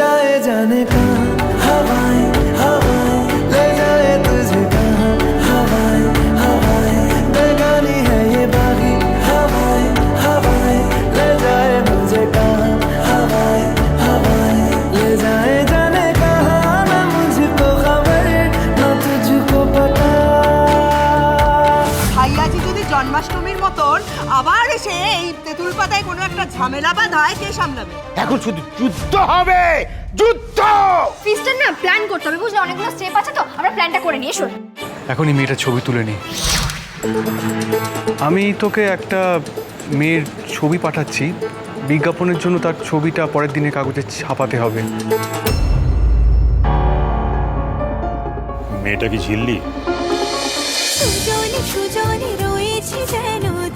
जाए जाने हवाएँ हवाएँ। জন্মাষ্টমীর মতন আবার এসে এই তেঁতুল পাতায় কোনো একটা ঝামেলা বাঁধায় কে সামলাবে? এখন শুধু যুদ্ধ হবে! যুদ্ধ! ফিস্টার না প্ল্যান করতে হবে বুঝলে? অনেকগুলো স্টেপ আছে তো আমরা প্ল্যানটা করে নিয়ে এসো। এখনই মেয়েটার ছবি তুলে নিই আমি তোকে একটা মেয়ের ছবি পাঠাচ্ছি। বিজ্ঞাপনের জন্য তার ছবিটা পরের দিনে কাগজে ছাপাতে হবে। মেয়েটা কি ঝিল্লি?